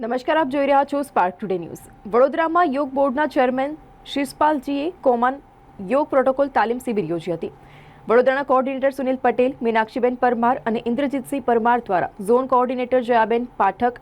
નમસ્કાર, આપ જોઈ રહ્યા છો સ્પાર્ક ટુડે ન્યૂઝ વડોદરામાં યોગ બોર્ડના ચેરમેન શિષપાલજીએ કોમન યોગ પ્રોટોકોલ તાલીમ શિબિર યોજી હતી. વડોદરાના કોઓર્ડિનેટર સુનિલ પટેલ, મીનાક્ષીબેન પરમાર અને ઇન્દ્રજીતસિંહ પરમાર દ્વારા ઝોન કોઓર્ડિનેટર જયાબેન પાઠક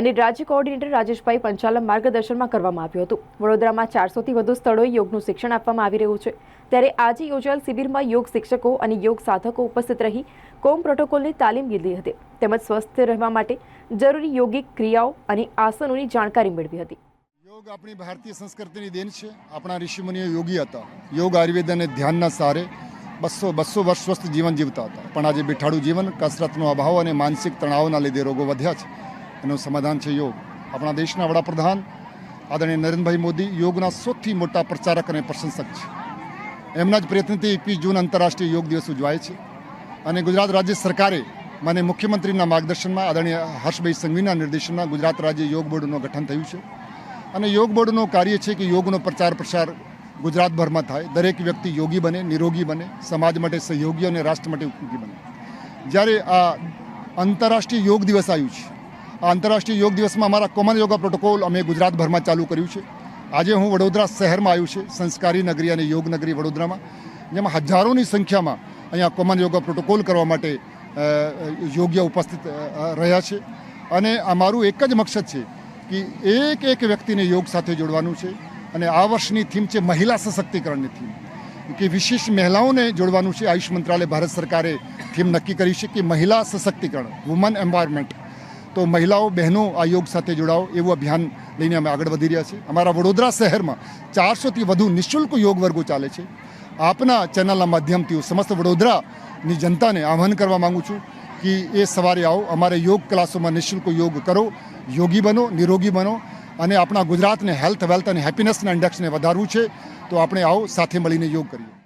અને રાજ્ય કોઓર્ડિનેટર રાજેશભાઈ પંચાલમ માર્ગદર્શનમાં કરવામાં આવ્યું હતું. વડોદરામાં ચારસોથી વધુ સ્થળોએ યોગનું શિક્ષણ આપવામાં આવી રહ્યું છે. ત્યારે આજે યોજાયેલ શિબિરમાં યોગ શિક્ષકો અને યોગ સાધકો ઉપસ્થિત રહી કોમ પ્રોટોકોલની તાલીમ લીધી હતી. તેમજ સ્વસ્થ રહેવા માટે જરૂરી યોગિક ક્રિયાઓ અને આસનોની જાણકારી મેળવી હતી. યોગ આપણી ભારતીય સંસ્કૃતિની દેન છે. આપણા ઋષિમુનિઓ યોગી હતા. યોગ આયુર્વેદ અને ધ્યાનના સારે બસો બસો વર્ષ સ્વસ્થ જીવન જીવતા હતા. પણ આજે બેઠાડું જીવન, કસરતનો અભાવ અને માનસિક તણાવના લીધે રોગો વધ્યા છે. એનું સમાધાન છે યોગ. આપણા દેશના વડાપ્રધાન આદરણીય નરેન્દ્રભાઈ મોદી યોગના સૌથી મોટા પ્રચારક અને પ્રશંસક છે. એમના જ પ્રયત્નથી એકવીસ જૂન આંતરરાષ્ટ્રીય યોગ દિવસ ઉજવાય છે. અને ગુજરાત રાજ્ય સરકારે મને મુખ્યમંત્રીના માર્ગદર્શનમાં આદરણીય હર્ષભાઈ સંઘવીના નિર્દેશનમાં ગુજરાત રાજ્ય યોગ બોર્ડનું ગઠન થયું છે. અને યોગ બોર્ડનું કાર્ય છે કે યોગનો પ્રચાર પ્રસાર ગુજરાતભરમાં થાય. દરેક વ્યક્તિ યોગી બને, નિરોગી બને, સમાજ માટે સહયોગી અને રાષ્ટ્ર માટે ઉપયોગી બને. જ્યારે આ આંતરરાષ્ટ્રીય યોગ દિવસ આવ્યું છે આંતરરાષ્ટ્રીય યોગ દિવસમાં અમારા કોમન યોગા પ્રોટોકોલ અમે ગુજરાતભરમાં ચાલુ કર્યું છે. આજે હું વડોદરા શહેરમાં આવ્યું છે, સંસ્કારી નગરી અને યોગ નગરી વડોદરામાં, જેમાં હજારોની સંખ્યામાં અહીંયા કોમન યોગા પ્રોટોકોલ કરવા માટે યોગ્ય ઉપસ્થિત રહ્યા છે. અને અમારું એક જ મકસદ છે કે એક એક વ્યક્તિને યોગ સાથે જોડવાનું છે અને આ વર્ષની થીમ છે મહિલા સશક્તિકરણની થીમ. કે વિશેષ મહિલાઓને જોડવાનું છે. આયુષ મંત્રાલય, ભારત સરકારે થીમ નક્કી કરી છે કે મહિલા સશક્તિકરણ, વુમન એમ્પાવરમેન્ટ તો મહિલાઓ, બહેનો આ યોગ સાથે જોડાઓ એવું અભિયાન લઈને અમે આગળ વધી રહ્યા છીએ. અમારા વડોદરા શહેરમાં ચારસોથી વધુ નિઃશુલ્ક યોગ વર્ગો ચાલે છે. આપના ચેનલના માધ્યમથી હું સમસ્ત વડોદરાની જનતાને આહ્વાન કરવા માંગુ છું કે એ સવારે આવો, અમારે યોગ ક્લાસોમાં નિઃશુલ્ક યોગ કરો, યોગી બનો, નિરોગી બનો અને આપણા ગુજરાતને હેલ્થ વેલ્થ અને હેપીનેસના ઇન્ડેક્સને વધારવું છે. તો આપણે આવો, સાથે મળીને યોગ કરીએ.